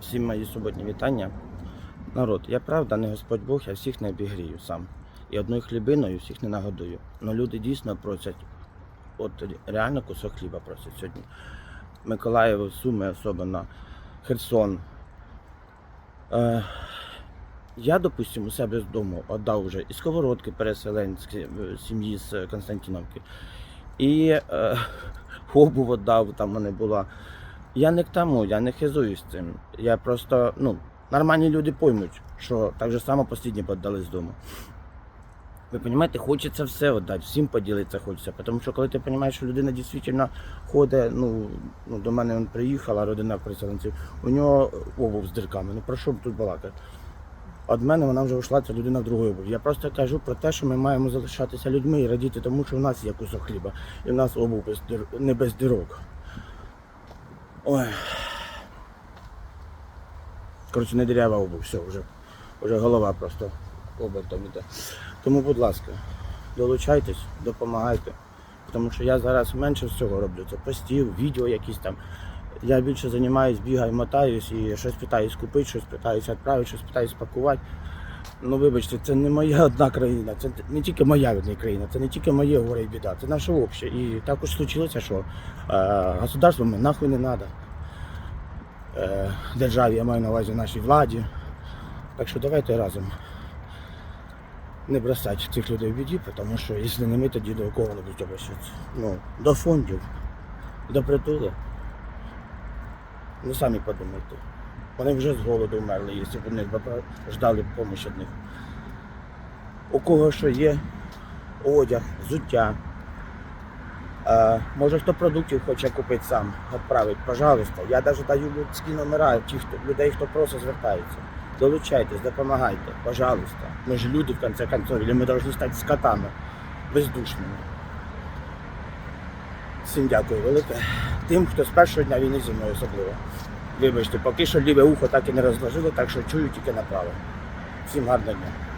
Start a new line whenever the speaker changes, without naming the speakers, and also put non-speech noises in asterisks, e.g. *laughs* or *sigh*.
Всім мої суботні вітання. Народ, я правда не Господь Бог, я всіх не обігрію сам. І одною хлібиною всіх не нагодую. Но люди дійсно просять, от реально кусок хліба просять сьогодні. Миколаїв, Суми, особливо, Херсон. Е, я, допустим, у себе з дому віддав вже і сковородки переселенські е, сім'ї з Константиновки, і е, *laughs* обув віддав, там вони була. Я не к тому, я не хизуюсь цим. Я просто, ну, нормальні люди поймуть, що так же само послідні з дому. Ви розумієте, хочеться все віддати, всім поділитися хочеться. Тому що коли ти розумієш, що людина дійсно ходить, ну, ну до мене він приїхала, родина переселенців, у нього обув з дирками. Ну про що тут балакати? Від мене вона вже йшла, ця людина в другої обув. Я просто кажу про те, що ми маємо залишатися людьми і радіти тому, що в нас є кусок хліба, і в нас обув без дир... не без дирок. Ой. Коротше, не дірява обув, все, вже, вже голова просто обертом іде. Тому, будь ласка, долучайтесь, допомагайте. Тому що я зараз менше всього роблю. Це постів, відео якісь там. Я більше займаюсь, бігаю, мотаюсь і щось питаюсь купити, щось питаюсь відправити, щось питаюсь пакувати. Ну вибачте, це не моя одна країна, це не тільки моя одна країна, це не тільки моє горе і біда, це наше обще. І також случилося, що е, государство мені нахуй не треба. Е, державі, я маю на увазі нашій владі. Так що давайте разом не бросати цих людей в біді, тому що якщо не ми, тоді до кого не будуть обращатися. Ну, до фондів, до притули. Ну самі подумайте. Вони вже з голоду вмерли, якщо б вони ждали допомоги від них. У кого що є одяг, взуття. Е, може хто продуктів хоче купити сам, відправить, пожалуйста. Я навіть даю людські номера тих, людей, хто просто звертається. Долучайтесь, допомагайте, пожалуйста. Ми ж люди, в конце концов, ми повинні стати скотами, бездушними. Всім дякую велике. Тим, хто з першого дня війни зі мною особливо. Вибачте, поки що ліве ухо так і не розложило, так що чую тільки направо. Всім гарного дня.